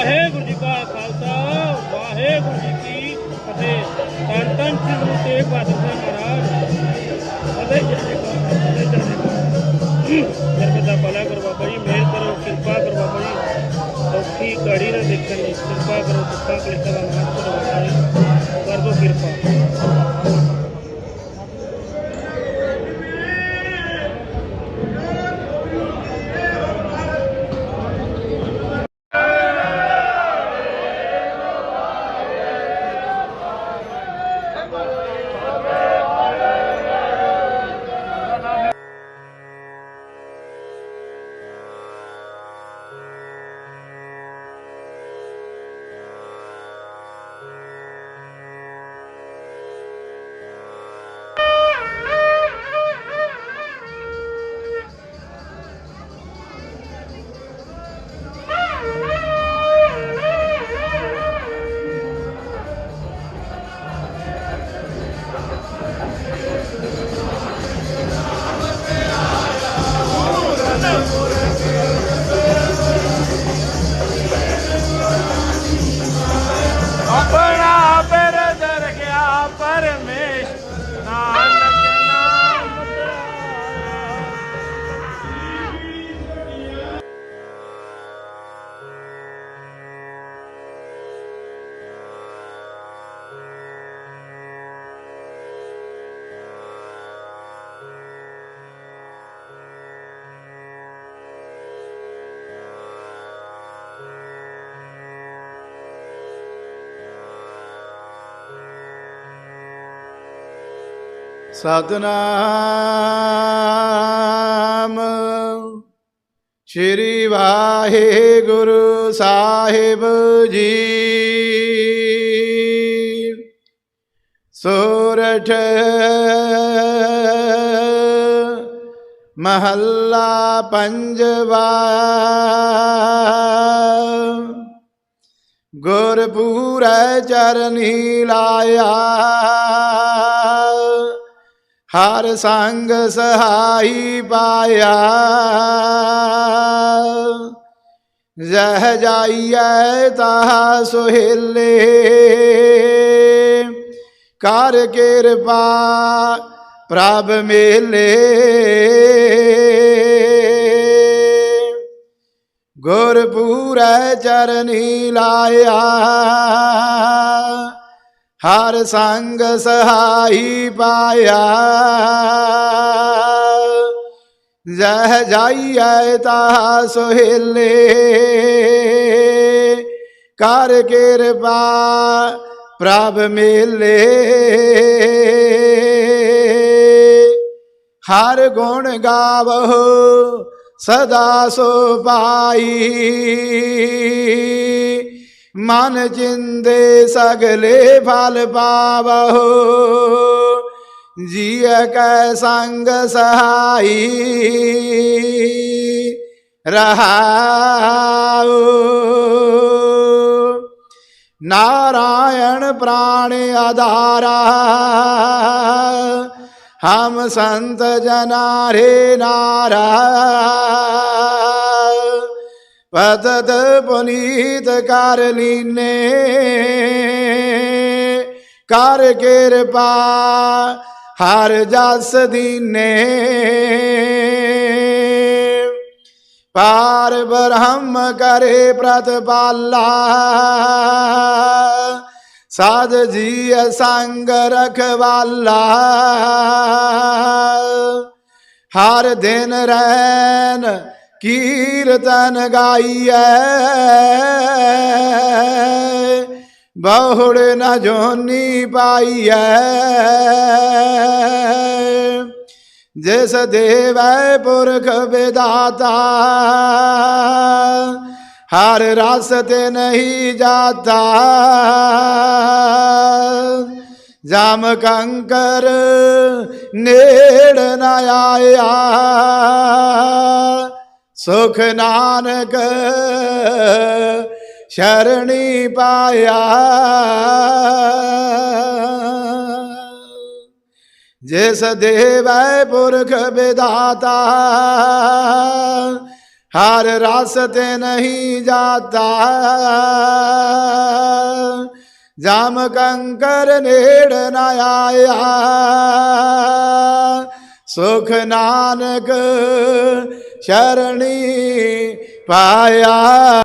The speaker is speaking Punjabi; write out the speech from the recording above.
ਵਾਹਿਗੁਰੂ ਜੀ ਕਾ ਖਾਲਸਾ, ਵਾਹਿਗੁਰੂ ਜੀ ਕੀ ਫਤਿਹ। ਧੰਨ ਧੰਨ ਸ੍ਰੀ ਗੁਰੂ ਤੇਗ ਬਹਾਦਰ ਸਾਹਿਬ ਮਹਾਰਾਜ। ਫਤਿਹ ਜੈ ਜੈਕਾਰ ਫਤਿਹ ਭਲਾ ਕਰੋ ਬਾਬਾ ਜੀ, ਮਿਹਰ ਕਰੋ, ਕਿਰਪਾ ਕਰੋ ਬਾਬਾ ਜੀ। ਔਖੀ ਘੜੀ ਨਾ ਦੇਖਣ ਦੀ, ਕਿਰਪਾ ਕਰੋ, ਦੁੱਖਾਂ ਕਲੇਸ਼ਾਂ ਦਾ ਨਾਸ਼ ਕਰੋ ਬਾਬਾ ਜੀ। ਕਰ ਦੋ ਕਿਰਪਾ। ਸਤਨਾਮ। ਸ਼੍ਰੀ ਵਾਹਿਗੁਰੂ ਸਾਹਿਬ ਜੀ। ਸੋਰਠ ਮਹੱਲਾ ਪੰਜਵਾ। ਗੁਰਪੂਰੈ ਚਰਨੀ ਲਾਇਆ। ਹਰ ਸੰਗ ਸਹਾਈ ਪਾਇਆ। ਜਹ ਜਾਈਐ ਤਾ ਸੁਹੇਲੇ। ਕਰ ਕਿਰਪਾ ਪ੍ਰਭ ਮੇਲੇ। ਗੁਰਪੂਰੈ ਚਰਨੀ ਲਾਇਆ। ਹਰ ਸੰਗ ਸਹਾਈ ਪਾਇਆ। ਜਹ ਜਾਈਐ ਤਾ ਸੁਹੇਲੇ। ਕਰ ਕਿਰਪਾ ਪ੍ਰਭ ਮੇਲੇ। ਹਰ ਗੁਣ ਗਾਵੋ ਸਦਾ ਸੋ ਪਾਈ ਮਨ ਚਿੰਦੇ ਸਗਲੇ ਫਲ ਪਾਵੋ ਜੀਅ ਕੈ ਸੰਗ ਸਹਾਈ, ਰਹਾਉ। ਨਾਰਾਇਣ ਪ੍ਰਾਣ ਆਧਾਰਾ, ਹਮ ਸੰਤ ਜਨਾਰੇ ਨਾਰਾ। ਪਤਤ ਪੁਨੀਤ ਕਰ ਲੀਨੇ। ਕਰ ਕਿਰਪਾ ਹਰ ਜਸ ਦੀਨੇ। ਪਾਰ ਬ੍ਰਹਮ ਕਰੇ ਪ੍ਰਤਪਾਲਾ ਸਾਧ ਜੀ ਸੰਗ ਰਖਵਾਲਾ। ਹਰ ਦਿਨ ਰਹਿਨ ਕੀਰਤਨ ਗਾਈਐ। ਬਹੁੜ ਨ ਜੋਨੀ ਪਾਈਐ। ਜਿਸ ਦੇਵੈ ਪੁਰਖ ਵਿਦਾਤਾ, ਹਰ ਰਸ ਤੇ ਨਹੀਂ ਜਾਤਾ। ਜਮ ਕੰਕਰ ਨੇੜ ਨਾ ਆਇਆ। ਸੁਖ ਨਾਨਕ ਸ਼ਰਣੀ ਪਾਇਆ। ਜਿਸ ਦੇਵੈ ਪੁਰਖ ਵਿਦਾਤਾ ਹਰ ਰਸ ਤੇ ਨਹੀਂ ਜਾਤਾ। ਜਾਮ ਕੰਕਰ ਨੇੜ ਨਾ ਆਇਆ। ਸੁਖ ਨਾਨਕ ਸ਼ਰਣੀ ਪਾਇਆ।